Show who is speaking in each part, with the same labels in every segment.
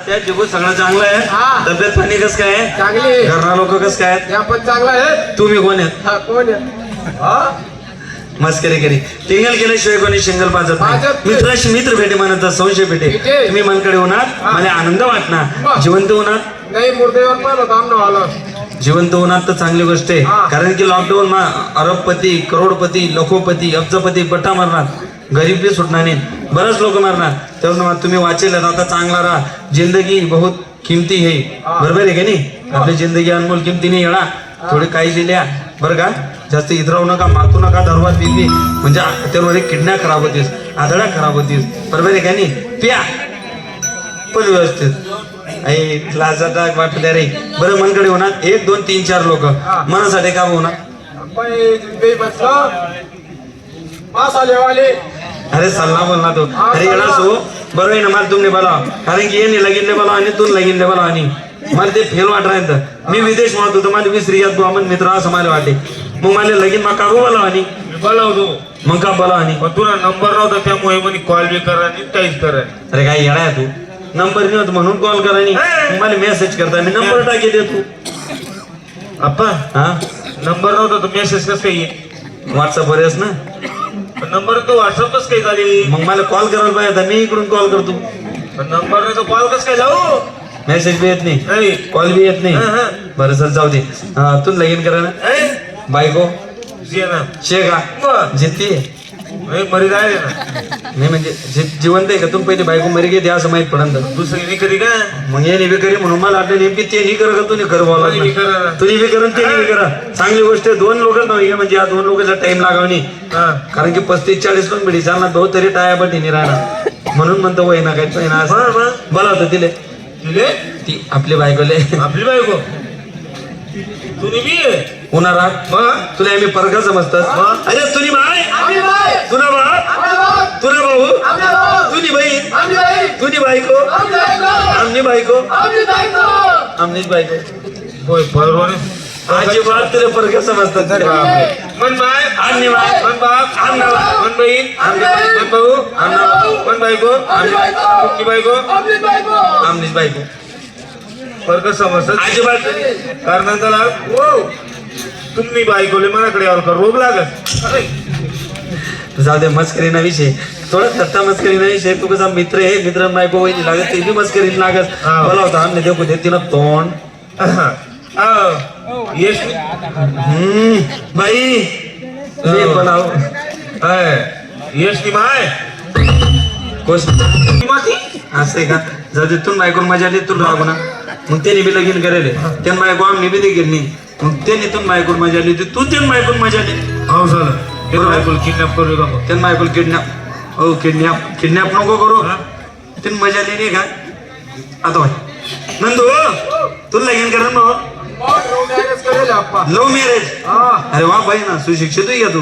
Speaker 1: त्या जीवन सगळं चांगलं. आहे. तब्येत पाणी कसं काय?
Speaker 2: चांगली
Speaker 1: घरना लोक कसं काय?
Speaker 2: पण चांगला आहे.
Speaker 1: तुम्ही कोण आहेत?
Speaker 2: हा कोण हा?
Speaker 1: मस्करी करी टिंगल केल्याशिवाय कोणी शिंगल पाजत. मित्राशी मित्र भेटे म्हणत संशय भेटे. तुम्ही मनकडे होणार. मला आनंद वाटणार. जिवंत होणार?
Speaker 2: नाही
Speaker 1: जिवंत होणार तर चांगली गोष्ट आहे. कारण की लॉकडाऊन मा अरबपती करोडपती लखोपती अब्जपती बट्टा मारणार. गरीब बी सुटणार नाही. बरेच लोक मारणार. तेव्हा तुम्ही वाचेल आता चांगला राहा. जिंदगी बहुत किमती है. बरोबर आहे का नाही? आपली जिंदगी अनमोल किमतीने येणार. थोडी काळजी लिहा. बरं का? जास्त इतरावू नका मातू नका धरवा पिली म्हणजे त्यावर किडनॅप खराब होतीस आदळ्या खराब होतीस. बरोबर आहे का नाही? प्या. पण व्यवस्थित. आई लाजाटा वाटल्या रे. बरं मनकडे होणार. एक दोन तीन चार लोक. मनासाठी का होणार? अरे सल्ला बोलना तो. अरे येणार सो बरं आहे ना मला तुमने बोला. कारण की ये लगीन बोला आणि तू लगीन बोला आणि. मला ते फेल वाटणार मी विदेश म्हणत होतो मला वीस रियात बुवा मित्र असं मला वाटे. मग मला लगीन मग का बोला आणि.
Speaker 3: बोलावतो.
Speaker 1: मग का बोला आणि?
Speaker 3: पण तुला नंबर नव्हता त्यामुळे म्हणे कॉल बी करा आणि काहीच करा
Speaker 1: अरे काय येणार तू? नंबर नाही होत म्हणून कॉल करा आणि. मला मेसेज करता. मी नंबर टाकी दे तू
Speaker 3: अप्पा
Speaker 1: हा?
Speaker 3: नंबर नव्हता तर मेसेज कसं काही येईल
Speaker 1: व्हॉट्सअप वरच ना?
Speaker 3: नंबर तो व्हॉट्सअपच काही झाली.
Speaker 1: मग मला कॉल करायला पाहिजे होता. मी इकडून कॉल करतो.
Speaker 3: पण नंबर नाही तो कॉल कसं काय जाऊ
Speaker 1: मेसेज बी येत नाही.
Speaker 3: नाही.
Speaker 1: कॉल बी येत नाही.
Speaker 3: हा, हा.
Speaker 1: बरं सर जाऊ दे. हा, तू लगीन करा ना
Speaker 3: ए,
Speaker 1: बायको.
Speaker 3: जे ना.
Speaker 1: शे का?
Speaker 3: बरं.
Speaker 1: जिती
Speaker 3: नाही, मरी ना
Speaker 1: नाही म्हणजे जि- जिवंत आहे का? तुम्ही पहिले बायको मरी गेली असं माहीत पडन
Speaker 3: दुसरी नाही कधी का?
Speaker 1: मग ये बी करी म्हणून मला वाटलं नेमकी ते नाही करा का तुम्ही
Speaker 3: कोणी बी
Speaker 1: बोला
Speaker 3: करा.
Speaker 1: तुम्ही बी ते बी करा चांगली गोष्ट आहे दोन लोक नाही म्हणजे या दोन लोकांचा टाइम लागावणी.
Speaker 3: हा.
Speaker 1: कारण की पस्तीस चाळीस लोक मिळी चालणार भाऊ तरी टाया बटीने राहणार. म्हणून म्हणतो वय ना काय तो ना असं.
Speaker 3: बरं.
Speaker 1: बोला होतं तिले.
Speaker 3: तुले?
Speaker 1: ती आपली बायकोले
Speaker 3: आपली बायको? तुम्ही बी आहे.
Speaker 1: उन्हाळा.
Speaker 3: मग
Speaker 1: तुला आम्ही परका समजतात? अरे तुझी बाय
Speaker 2: आम्ही बाई,
Speaker 1: तुला बा
Speaker 2: आम्ही बाई,
Speaker 1: तुला भाऊ
Speaker 2: आम्ही बाई,
Speaker 1: तुझी बहीण
Speaker 2: आम्ही बाई,
Speaker 1: तुझी बायको आमनी बायको. आमनीच बायको
Speaker 3: होय बरोबर
Speaker 1: अजिबात तुला परका समजतात
Speaker 3: मन बाय
Speaker 1: आमनी बाय
Speaker 3: मन बाप
Speaker 1: आमना बाय
Speaker 3: मन बहीण
Speaker 1: आमनी
Speaker 3: मन भाऊ
Speaker 1: आमना
Speaker 3: मन बायको
Speaker 2: आम्ही बायको.
Speaker 1: आमनीच बायको
Speaker 3: फरक समजत
Speaker 1: अजिबात
Speaker 3: कारण त्याला हो तुम्ही बायकोले मनाकडे यावर का रोग लागत अरे,
Speaker 1: जाऊ दे मस्करीना विषय. थोडा थट्टा मस्करीना विषय. तू कसा मित्र आहे मित्र बायको वहिनी लागत ते बी मस्करीन लागत
Speaker 3: हा.
Speaker 1: बोला होता आमने देखो देते ना तोंड.
Speaker 3: यश
Speaker 1: बाई. मी बोलाव
Speaker 3: यश नि माय.
Speaker 1: कोस
Speaker 3: माती
Speaker 1: असं आहे का? जाऊ दे तू बायकोन मजा आली तू रागू ना. मग त्याने बी लगीन करेल. त्यान बायको आम्ही बी देखील नाही. मग त्याने तून बायकोन मजा आली होती तू त्यान बायकोन मजा आली.
Speaker 3: हो झालं. ते बायकोला किडनॅप करू का मग.
Speaker 1: त्यान बायकोला किडनॅप हो किडनॅप किडनॅप नको करू? त्यान मजा आली नाही का? आता बाय नंदू तुला लगीन करेल ना
Speaker 2: आप्पा.
Speaker 1: Love marriage?
Speaker 2: हा,
Speaker 1: अरे वा बाई ना सुशिक्षित आहे का तू?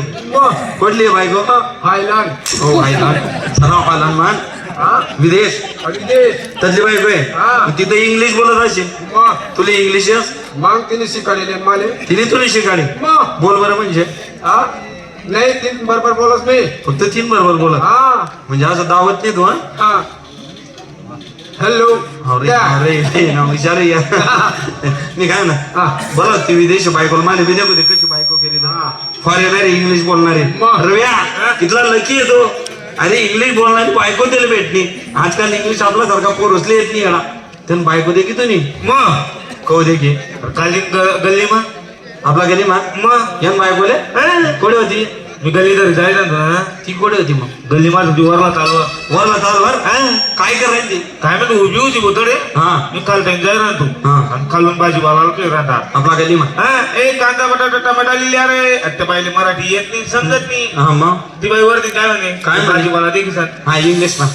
Speaker 1: कुठली आहे बायको.
Speaker 2: हायलँड
Speaker 1: हो हायलान सराव हायलान मान.
Speaker 2: हा?
Speaker 1: विदेश.
Speaker 2: विदेश.
Speaker 1: तसली बायको
Speaker 2: हा.
Speaker 1: आहे तिथं इंग्लिश बोलत असेल.
Speaker 2: मग.
Speaker 1: तुला इंग्लिश येस?
Speaker 2: मग तिने शिकायले माले.
Speaker 1: तिने तुला शिकाली. बोल बरं म्हणजे.
Speaker 2: हा? नाही ती बरोबर बोलत नाही.
Speaker 1: फक्त तीन बरोबर बोला.
Speaker 2: हा.
Speaker 1: म्हणजे असं दावत नाही तू हा?
Speaker 2: हा. हॅलो
Speaker 1: अरे अरे ना विचार या. मी काय ना.
Speaker 2: हा.
Speaker 1: बोला ती विदेश बायकोला माले विदेशमध्ये कशी बायको केली
Speaker 2: हा.
Speaker 1: फॉरेनर इंग्लिश बोलणारे.
Speaker 2: मग.
Speaker 1: रव्या इथला लकी येतो अरे इंग्लिश बोलणारी बायको त्याला भेटली. आजकाल इंग्लिश आपला सारखा पोर उचले येत नाही याला. त्यानं बायको दे की तुम्ही
Speaker 3: मग.
Speaker 1: कहो दे की
Speaker 3: काली ग- गल्ली मग?
Speaker 1: आपला गेली मा
Speaker 3: मग?
Speaker 1: यान बायकोले
Speaker 3: अं,
Speaker 1: कोडे होती?
Speaker 3: मी गल्ली तरी जायला ना?
Speaker 1: ती कोडे होती मग.
Speaker 3: गल्ली माझं दिवारला चालू
Speaker 1: वरला चाल वर काय करायची
Speaker 3: काय म्हणतो उभी होती बोतडे?
Speaker 1: हा.
Speaker 3: मी काल त्यांनी जाय राहतो.
Speaker 1: हा.
Speaker 3: आणि खालून भाजीपाला काही राहतात.
Speaker 1: आपला गेली मा
Speaker 3: हा ए कांदा बटाटा टमाटा लिहिले अरे. आता पाहिले मराठी येत नाही समजत नाही.
Speaker 1: हा मग?
Speaker 3: ती बाई वरती काय म्हणे?
Speaker 1: काय म्हणे?
Speaker 3: भाजीपाला दे की सांग
Speaker 1: हा इंग्लिश ना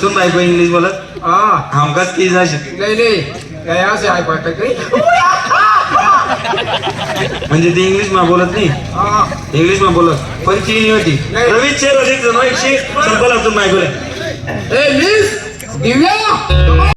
Speaker 1: तू बायको इंग्लिश बोलत?
Speaker 2: हा.
Speaker 1: हमकाच ती जाशी
Speaker 2: नाही नाही. काय असे ऐकवायचं
Speaker 1: म्हणजे ती इंग्लिश मा बोलत नाही.
Speaker 2: हा.
Speaker 1: इंग्लिश मा बोलत. पण ती नाही होती.
Speaker 2: नाही.
Speaker 1: रवीश शेर अधिक जण एकशे संपला तुम्ही
Speaker 2: दिव्या!